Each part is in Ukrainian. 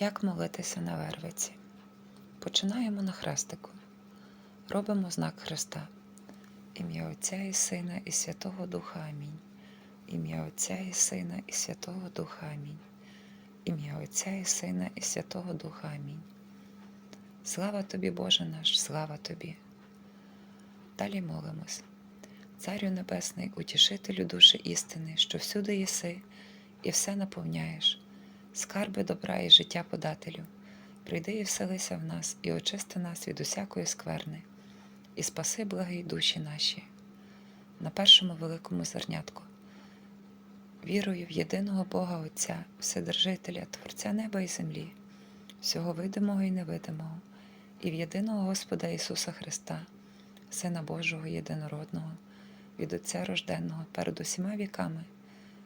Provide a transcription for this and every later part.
Як молитися на вервиці? Починаємо на хрестику. Робимо знак Христа. Ім'я Отця і Сина і Святого Духа Амінь. Ім'я Отця і Сина і Святого Духа Амінь. Ім'я Отця і Сина і Святого Духа Амінь. Слава тобі, Боже наш, слава тобі. Далі молимось. Царю Небесний, утішителю душі істини, що всюди єси і все наповняєш, скарби добра і життя подателю, прийди і вселися в нас і очисти нас від усякої скверни, і спаси благі душі наші. На першому великому зернятку. Вірую в єдиного Бога Отця, Вседержителя, Творця неба і землі, всього видимого і невидимого, і в єдиного Господа Ісуса Христа, Сина Божого єдинородного, від Отця рожденного перед усіма віками,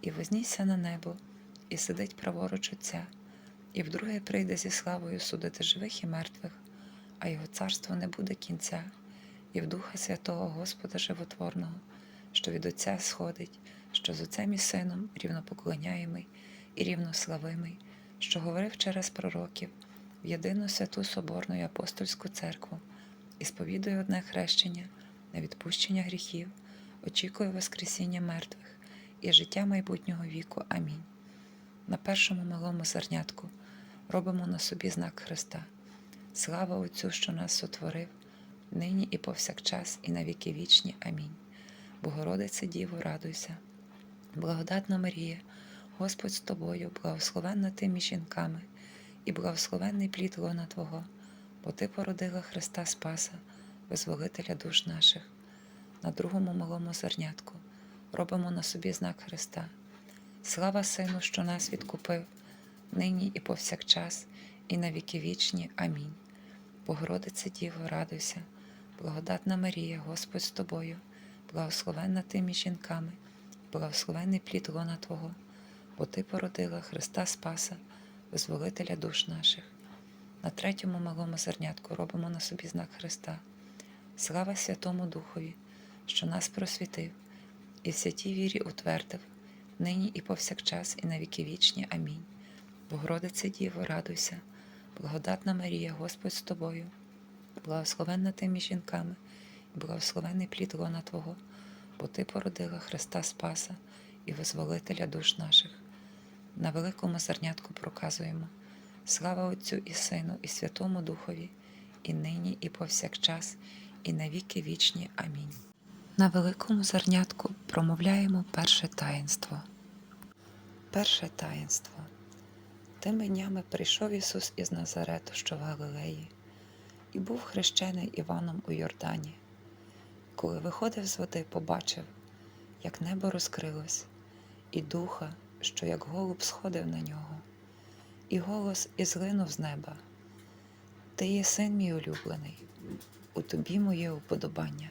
і вознісся на небо, і сидить праворуч Отця, і вдруге прийде зі славою судити живих і мертвих, а його царство не буде кінця, і в Духа Святого Господа Животворного, що від Отця сходить, що з Отцем і Сином рівнопоклоняємий і рівнославимий, що говорив через пророків в єдину святу Соборну і апостольську церкву, і сповідує одне хрещення на відпущення гріхів, очікує Воскресіння мертвих і життя майбутнього віку. Амінь. На першому малому зернятку робимо на собі знак Христа. Слава Отцю, що нас сотворив, нині і повсякчас, і на віки вічні. Амінь. Богородице Діво, радуйся, благодатна Марія, Господь з тобою, благословенна ти між жінками, і благословенний плід лона Твого, бо Ти породила Христа Спаса, визволителя душ наших. На другому малому зернятку робимо на собі знак Христа. Слава Сину, що нас відкупив, нині і повсякчас, і на віки вічні. Амінь. Богородице Діво, радуйся, благодатна Марія, Господь з тобою, благословенна ти між жінками, благословенний плід лона Твого, бо Ти породила Христа Спаса, визволителя душ наших. На третьому малому зернятку робимо на собі знак Христа. Слава Святому Духові, що нас просвітив, і в святій вірі утвердив, нині і повсякчас, і на віки вічні. Амінь. Богородице Діво, радуйся, благодатна Марія, Господь з тобою, благословенна ти між жінками, і благословенний плід лона Твого, бо Ти породила Христа Спаса і визволителя душ наших. На великому зернятку проказуємо слава Отцю і Сину, і Святому Духові, і нині, і повсякчас, і на віки вічні. Амінь. На великому зернятку промовляємо перше таїнство. Перше таїнство. Тими днями прийшов Ісус із Назарету, що в Галилеї, і був хрещений Іваном у Йордані. Коли виходив з води, побачив, як небо розкрилось, і духа, що як голуб сходив на нього, і голос ізлинув з неба. Ти є син мій улюблений, у тобі моє уподобання.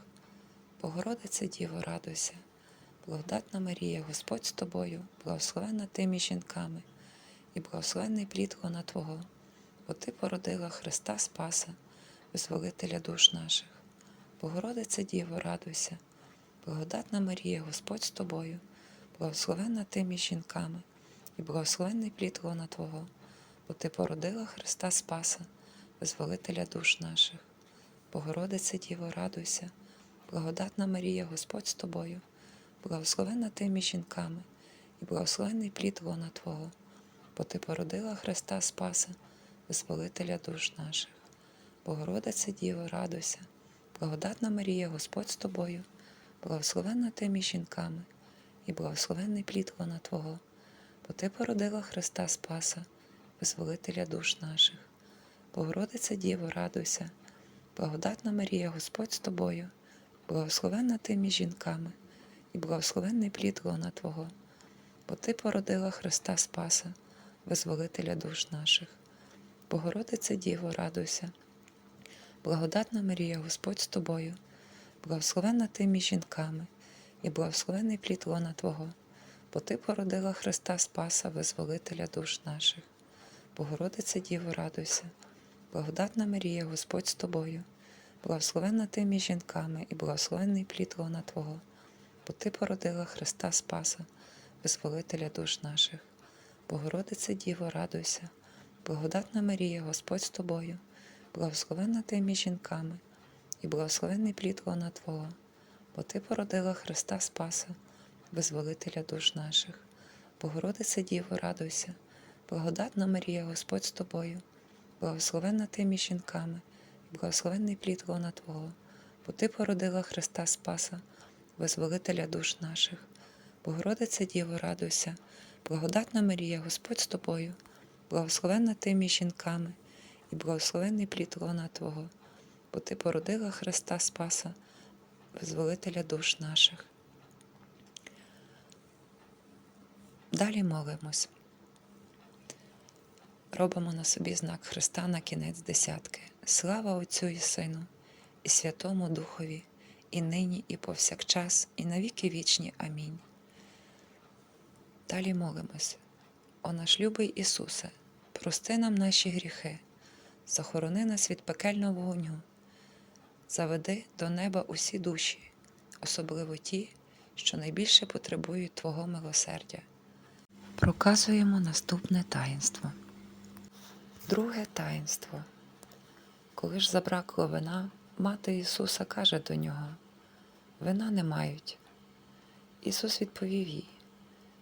Богородице Діво, радуйся, благодатна Марія, Господь з тобою, благословенна ти між жінками, і благословенний плід лона Твого, бо Ти породила Христа Спаса, визволителя душ наших. Богородице Діво, радуйся, благодатна Марія, Господь з тобою, благословенна ти між жінками, і благословенний плід лона Твого, бо Ти породила Христа Спаса, визволителя душ наших. Богородице Діво, радуйся, благодатна Марія, Господь з тобою, благословенна ти між жінками, і благословенний плід лона Твого, бо Ти породила Христа Спаса, визволителя душ наших. Богородице Діво, радуйся, благодатна Марія, Господь з тобою, благословенна ти між жінками, і благословенний плід лона Твого, бо Ти породила Христа Спаса, визволителя душ наших. Богородице Діво, радуйся, благодатна Марія, Господь з тобою, благословенна ти між жінками, і благословенний плід лона Твого, бо Ти породила Христа Спаса, визволителя душ наших. Богородице Діво, радуйся, благодатна Марія, Господь з тобою, благословенна ти між жінками, і благословенний плід лона Твого, бо Ти породила Христа Спаса, визволителя душ наших. Богородице Діво, радуйся, благодатна Марія, Господь з тобою, благословенна ти між жінками, і благословенний плід лона Твого, бо Ти породила Христа Спаса, визволителя душ наших. Богородице Діво, радуйся, благодатна Марія, Господь з тобою, благословенна ти між жінками, і благословенний плід лона Твого, бо Ти породила Христа Спаса, визволителя душ наших. Богородице Діво, радуйся, благодатна Марія, Господь з тобою, благословенна ти між жінками, благословенний плід лона Твого, бо Ти породила Христа Спаса, визволителя душ наших. Богородице Діво, радуйся, благодатна Марія, Господь з тобою, благословенна ти між жінками, і благословенний плід лона Твого, бо Ти породила Христа Спаса, визволителя душ наших. Далі молимось. Робимо на собі знак Христа на кінець десятки. Слава Отцю і Сину, і Святому Духові, і нині, і повсякчас, і навіки вічні. Амінь. Далі молимось. О наш любий Ісусе, прости нам наші гріхи, захорони нас від пекельного вогню, заведи до неба усі душі, особливо ті, що найбільше потребують Твого милосердя. Проказуємо наступне таїнство. Друге таїнство. Коли ж забракло вина, мати Ісуса каже до нього: Вина не мають. Ісус відповів їй: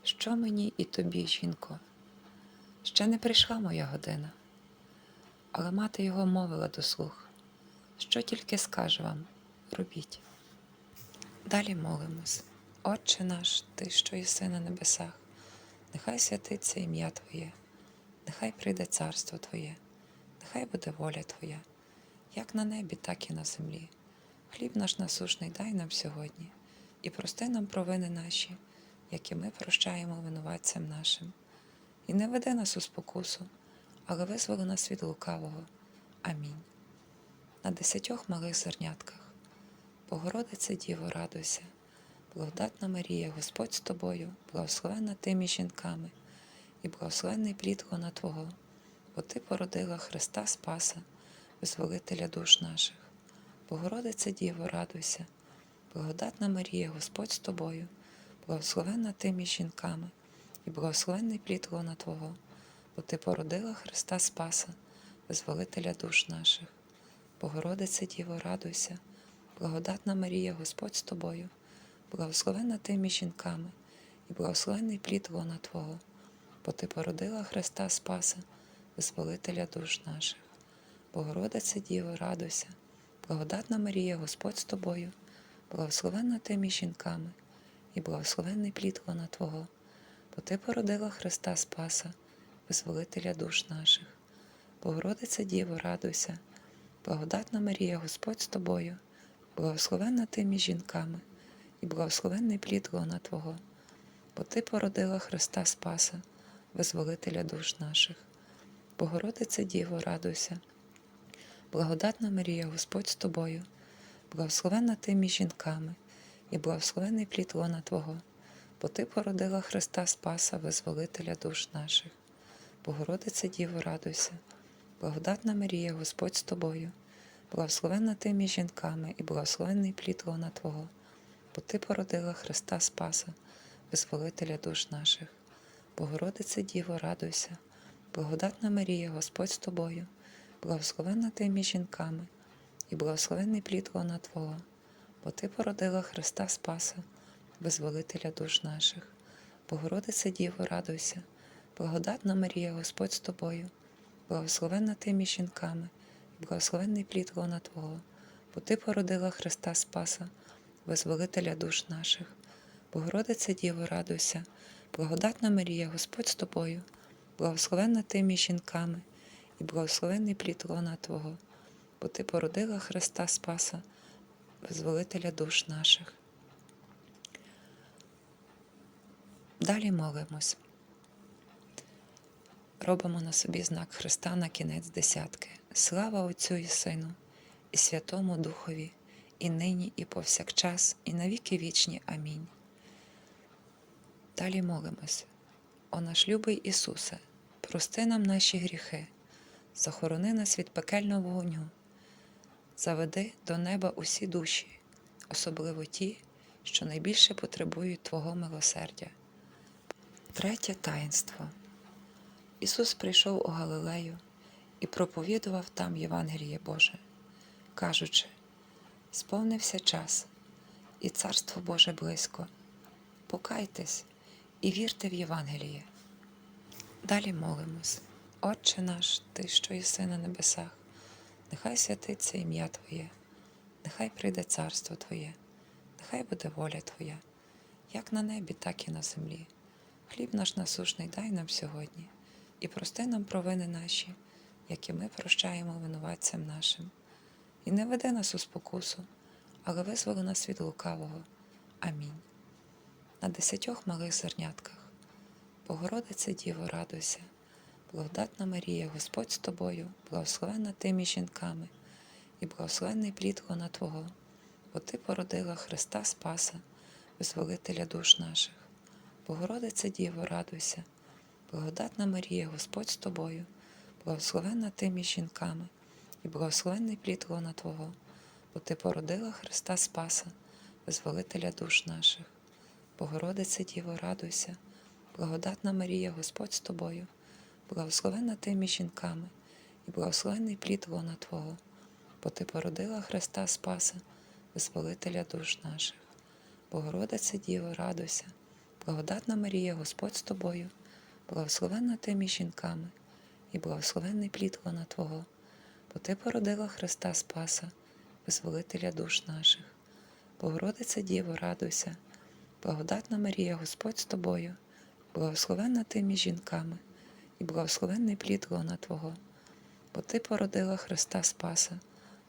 Що мені і тобі, жінко? Ще не прийшла моя година. Але мати його мовила до слух, що тільки скаже вам, робіть. Далі молимось. Отче наш, Ти, що єси на небесах, нехай святиться ім'я Твоє, нехай прийде царство Твоє, нехай буде воля Твоя, як на небі, так і на землі. Хліб наш насушний дай нам сьогодні, і прости нам провини наші, які ми прощаємо винуватцям нашим. І не веди нас у спокусу, але визволи нас від лукавого. Амінь. На десятьох малих зернятках. Богородице Діво, радуйся, благодатна Марія, Господь з тобою, благословенна ти жінками, і благословенний плід лона Твого, бо Ти породила Христа Спаса, визволителя душ наших. Богородице Діво, радуйся, благодатна Марія, Господь з тобою, благословенна ти між жінками, і благословенний плід лона Твого, бо Ти породила Христа Спаса, визволителя душ наших. Богородице Діво, радуйся, благодатна Марія, Господь з тобою, благословенна ти між жінками, і благословенний плід лона Твого, бо Ти породила Христа Спаса, визволителя душ наших. Богородице Діво, радуйся, благодатна Марія, Господь з тобою, благословенна ти між жінками, і благословенний плід лона Твого, бо Ти породила Христа Спаса, визволителя душ наших. Богородице Діво, радуйся, благодатна Марія, Господь з тобою, благословенна ти між жінками, і благословенний плід лона Твого, бо Ти породила Христа Спаса, визволителя душ наших. Богородице Діво, радуйся, благодатна Марія, Господь з тобою, благословенна ти між жінками, і благословенний плід лона Твого, бо Ти породила Христа Спаса, визволителя душ наших. Богородице Діво, радуйся, благодатна Марія, Господь з тобою, благословенна ти між жінками, і благословенний плід лона Твого, бо Ти породила Христа Спаса, визволителя душ наших. Богородице Діво, радуйся, благодатна Марія, Господь з тобою, благословенна ти між жінками, і благословенний плід лона Твого, бо Ти породила Христа Спаса, визволителя душ наших. Богородице Діво, радуйся, благодатна Марія, Господь з тобою, благословенна ти між жінками, і благословенний плід лона Твого, бо Ти породила Христа Спаса, визволителя душ наших. Богородице Діво, радуйся, благодатна Марія, Господь з тобою, благословенна ти між жінками, і благословенний плід лона Твого, бо Ти породила Христа Спаса, визволителя душ наших. Далі молимось. Робимо на собі знак Христа на кінець десятки. Слава Отцю і Сину, і Святому Духові, і нині, і повсякчас, і навіки вічні. Амінь. Далі молимось. О наш любий Ісусе, прости нам наші гріхи, захорони нас від пекельного вогню, заведи до неба усі душі, особливо ті, що найбільше потребують Твого милосердя. Третє таїнство. Ісус прийшов у Галилею і проповідував там Євангеліє Боже, кажучи: сповнився час, і Царство Боже близько. Покайтесь і вірте в Євангеліє. Далі молимось. Отче наш, Ти, що єси на небесах, нехай святиться ім'я Твоє, нехай прийде царство Твоє, нехай буде воля Твоя, як на небі, так і на землі. Хліб наш насушний дай нам сьогодні, і прости нам провини наші, які ми прощаємо винуватцям нашим. І не веди нас у спокусу, але визволи нас від лукавого. Амінь. На десятьох малих зернятках. Богородице Діво, радуйся, благодатна Марія, Господь з тобою, благословенна ти між жінками, і благословенний плід лона Твого, бо Ти породила Христа Спаса, визволителя душ наших. Богородице Діво, радуйся, благодатна Марія, Господь з тобою, благословенна ти між жінками, і благословенний плід лона Твого, бо Ти породила Христа Спаса, визволителя душ наших. Богородице Діво, радуйся, благодатна Марія, Господь з тобою, благословенна ти між жінками, і благословенний плід лона Твого, бо Ти породила Христа Спаса, визволителя душ наших. Богородице Діво, радуйся, благодатна Марія, Господь з тобою, благословенна ти між жінками, і благословенний плід лона Твого, бо Ти породила Христа Спаса, визволителя душ наших. Богородице Діво, радуйся, благодатна Марія, Господь з тобою, благословенна ти між жінками, і благословенний плід лона Твого, бо Ти породила Христа Спаса,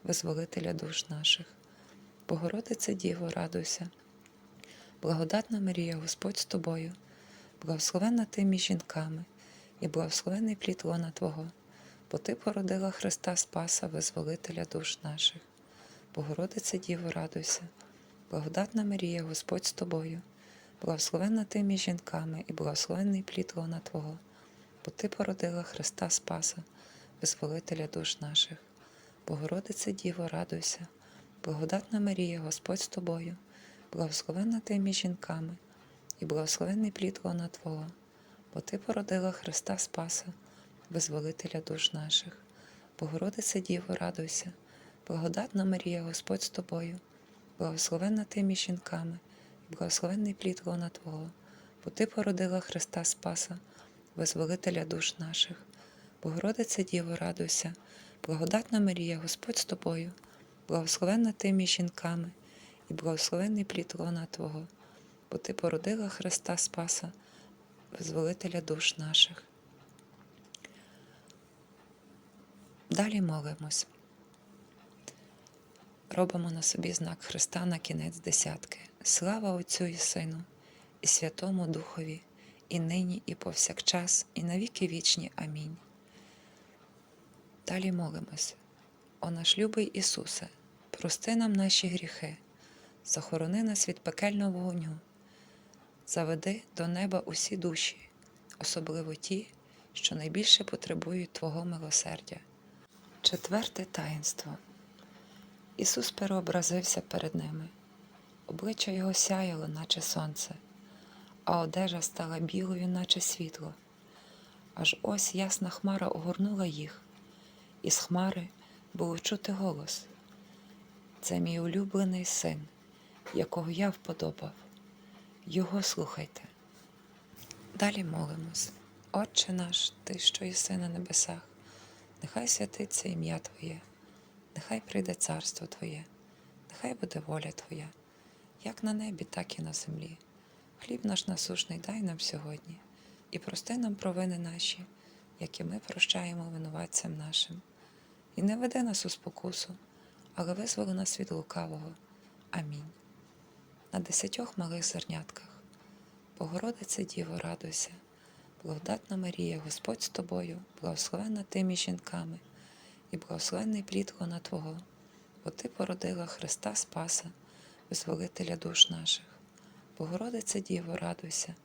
визволителя душ наших. Богородице Діво, радуйся, благодатна Марія, Господь з тобою, благословенна ти між жінками, і благословенний плід лона Твого, бо Ти породила Христа Спаса, визволителя душ наших. Богородице Діво, радуйся, благодатна Марія, Господь з тобою, благословенна ти між жінками, і благословенний плід лона Твого, бо Ти породила Христа Спаса, визволителя душ наших. Богородице Діво, радуйся, благодатна Марія, Господь з тобою, благословенна ти між жінками, і благословенний плід лона Твого, бо Ти породила Христа Спаса, визволителя душ наших. Богородице Діво, радуйся, благодатна Марія, Господь з тобою, благословенна ти між жінками, і благословенний плід лона Твого, бо Ти породила Христа Спаса, визволителя душ наших. Богородице Діво, радуйся, благодатна Марія, Господь з тобою, благословенна ти між жінками, і благословенний плід лона Твого, бо Ти породила Христа Спаса, визволителя душ наших. Далі молимось. Робимо на собі знак Христа на кінець десятки. Слава Отцю і Сину, і Святому Духові, і нині, і повсякчас, і навіки вічні. Амінь. Далі молимось. О наш любий Ісусе, прости нам наші гріхи, захорони нас від пекельного вогню, заведи до неба усі душі, особливо ті, що найбільше потребують Твого милосердя. Четверте таїнство. Ісус переобразився перед ними. Обличчя його сяяло, наче сонце, а одежа стала білою, наче світло. Аж ось ясна хмара огорнула їх, і з хмари було чути голос. Це мій улюблений син, якого я вподобав. Його слухайте. Далі молимось. Отче наш, Ти, що єси на небесах, нехай святиться ім'я Твоє, нехай прийде царство Твоє, нехай буде воля Твоя, як на небі, так і на землі. Хліб наш насушний дай нам сьогодні, і прости нам провини наші, які ми прощаємо винуватцям нашим. І не веди нас у спокусу, але визволи нас від лукавого. Амінь. На десятьох малих зернятках. Богородице Діво, радуйся, благодатна Марія, Господь з тобою, благословенна ти між жінками, і благословенний плід лона Твого, бо Ти породила Христа Спаса, визволителя душ наших. Богородице Діво, радуйся,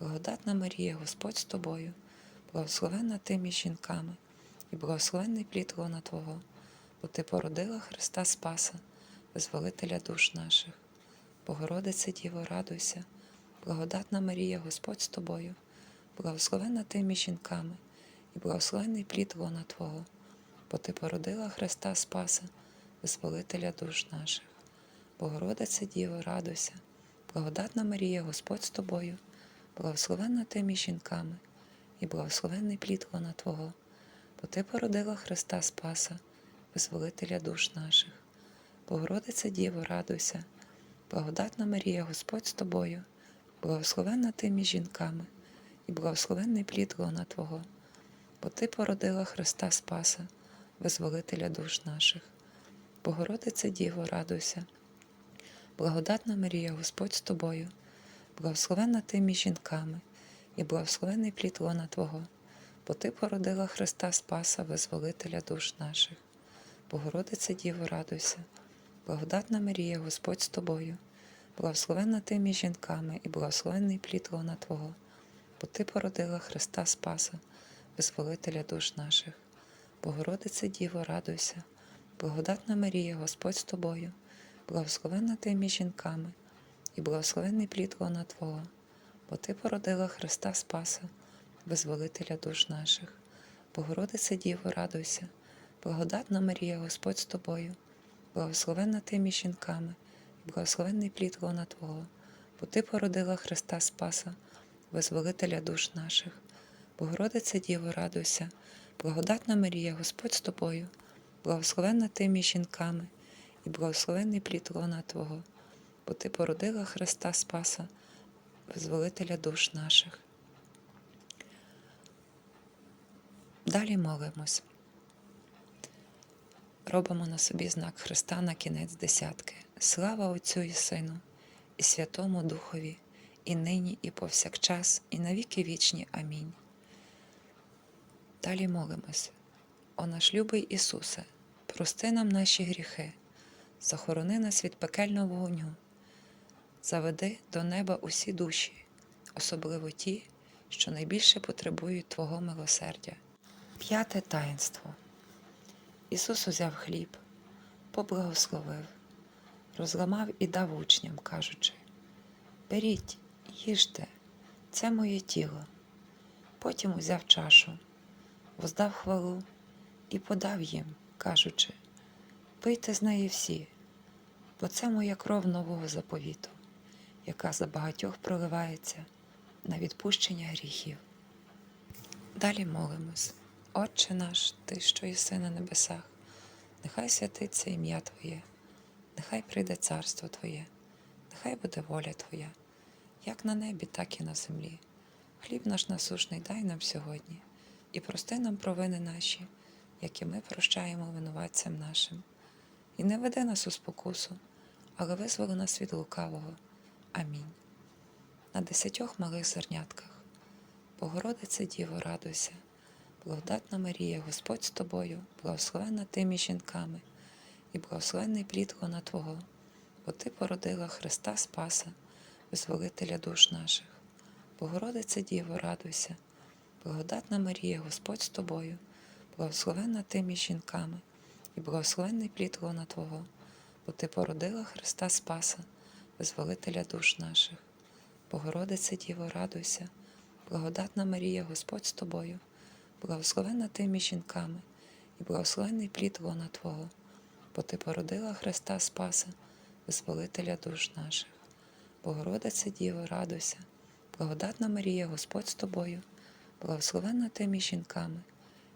благодатна Марія, Господь з тобою, благословенна ти між жінками, і благословенний плід лона Твого, бо Ти породила Христа Спаса, визволителя душ наших. Богородице Діво, радуйся, благодатна Марія, Господь з тобою, благословенна ти між жінками, і благословенний плід лона Твого, бо Ти породила Христа Спаса, визволителя душ наших. Богородице Діво, радуйся, благодатна Марія, Господь з тобою, благословенна ти між жінками, і благословенний плід лона Твого, бо Ти породила Христа Спаса, визволителя душ наших. Богородице Діво, радуйся, благодатна Марія, Господь з тобою, благословенна ти між жінками, і благословенний плід лона Твого, бо Ти породила Христа Спаса, визволителя душ наших. Богородице Діво, радуйся, благодатна Марія, Господь з тобою, благословенна ти між жінками, і благословенний плід лона Твого, бо Ти породила Христа Спаса, визволителя душ наших. Богородице Діво, радуйся, благодатна Марія, Господь з тобою, благословенна ти між жінками, і благословенний плід лона Твого, бо Ти породила Христа Спаса, визволителя душ наших. Богородице Діво, радуйся, благодатна Марія, Господь з тобою, благословенна ти між жінками, і благословенний плід лона Твого, бо Ти породила Христа Спаса, визволителя душ наших. Богородице Діво, радуйся, благодатна Марія, Господь з тобою, благословенна ти між жінками, і благословенний плід лона Твого, бо Ти породила Христа Спаса, визволителя душ наших. Богородице Діво, радуйся, благодатна Марія, Господь з тобою, благословенна ти між жінками, і благословенний плід лона Твого, бо Ти породила Христа Спаса, визволителя душ наших. Далі молимось. Робимо на собі знак Христа на кінець десятки. Слава Отцю і Сину, і Святому Духові, і нині, і повсякчас, і навіки вічні. Амінь. Далі молимось. О наш любий Ісусе, прости нам наші гріхи, захорони нас від пекельного вогню, заведи до неба усі душі, особливо ті, що найбільше потребують Твого милосердя. П'яте таїнство. Ісус узяв хліб, поблагословив, розламав і дав учням, кажучи: Беріть, їжте, це моє тіло. Потім узяв чашу, воздав хвалу і подав їм, кажучи: Пийте з неї всі, бо це моя кров нового заповіту, яка за багатьох проливається на відпущення гріхів. Далі молимось. Отче наш, Ти, що єси на небесах, нехай святиться ім'я Твоє, нехай прийде царство Твоє, нехай буде воля Твоя, як на небі, так і на землі. Хліб наш насушний дай нам сьогодні, і прости нам провини наші, які ми прощаємо винуватцям нашим. І не веди нас у спокусу, але визволи нас від лукавого. Амінь. На десятьох малих зернятках. Богородице Діво, радуйся, благодатна Марія, Господь з тобою, благословенна ти між жінками, і благословенний плід лона Твого, бо Ти породила Христа Спаса, визволителя душ наших. Богородице Діво, радуйся, благодатна Марія, Господь з тобою, благословенна ти між жінками, і благословенний плід лона Твого, бо Ти породила Христа Спаса, визволителя душ наших. Богородице Діво, радуйся, благодатна Марія, Господь з тобою, благословенна ти між жінками, і благословенний плід лона Твого, бо Ти породила Христа Спаса, визволителя душ наших. Богородице Діво, радуйся, благодатна Марія, Господь з тобою, благословенна ти між жінками,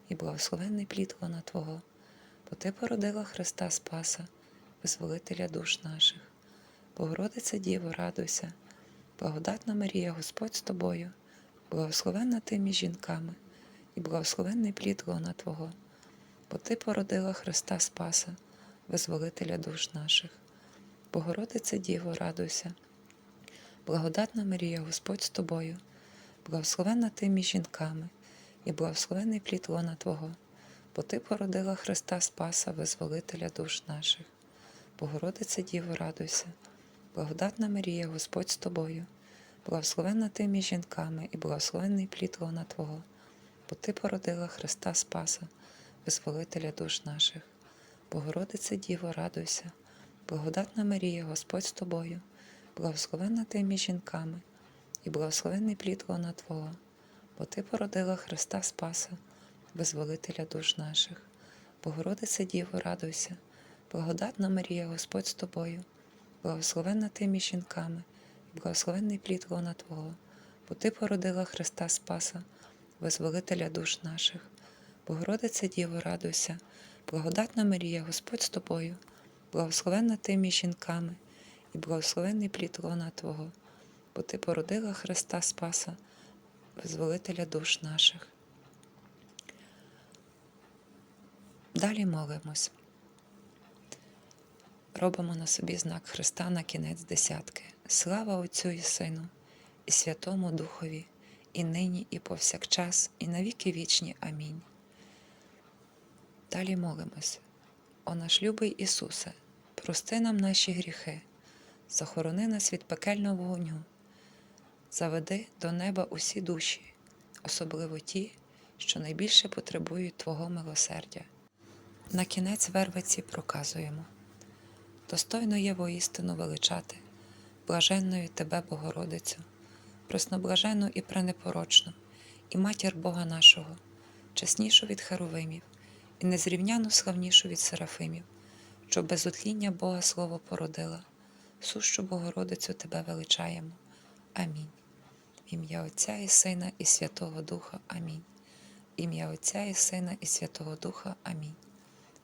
і благословенний плід лона Твого, бо Ти породила Христа Спаса, визволителя душ наших. Богородице Діво, радуйся, благодатна Марія, Господь з тобою, благословенна ти між жінками, і благословенний плід лона Твого, бо Ти породила Христа Спаса, визволителя душ наших. Богородице Діво, радуйся, благодатна Марія, Господь з тобою, благословенна ти між жінками, і благословенний плід лона Твого, бо Ти породила Христа Спаса, визволителя душ наших. Богородице Діво, радуйся, благодатна Марія, Господь з тобою, благословенна ти між жінками, і благословенний плід лона Твого, бо Ти породила Христа Спаса, визволителя душ наших. Богородице Діво, радуйся, благодатна Марія, Господь з тобою, благословенна ти між жінками, і благословенний плід лона Твого, бо Ти породила Христа Спаса, визволителя душ наших. Богородице Діво, радуйся, благодатна Марія, Господь з тобою, благословенна ти між жінками, і благословенний плід лона Твого, бо Ти породила Христа Спаса, визволителя душ наших. Богородице Діво, радуйся, благодатна Марія, Господь з тобою, благословенна ти між жінками, і благословенний плід лона Твого, бо Ти породила Христа Спаса, визволителя душ наших. Далі молимось. Робимо на собі знак Христа на кінець десятки. Слава Отцю і Сину, і Святому Духові, і нині, і повсякчас, і навіки вічні. Амінь. Далі молимось. О наш любий Ісусе, прости нам наші гріхи, захорони нас від пекельного вогню, заведи до неба усі душі, особливо ті, що найбільше потребують Твого милосердя. На кінець вервиці проказуємо. Достойно є воістину величати, блаженною Тебе, Богородицю, пресноблажену і пренепорочну, і матір Бога нашого, чеснішу від Херовимів, і незрівняно славнішу від Серафимів, що без утління Бога Слово породила, сущу Богородицю Тебе величаємо. Амінь. Ім'я Отця і Сина, і Святого Духа. Амінь. Ім'я Отця і Сина, і Святого Духа. Амінь.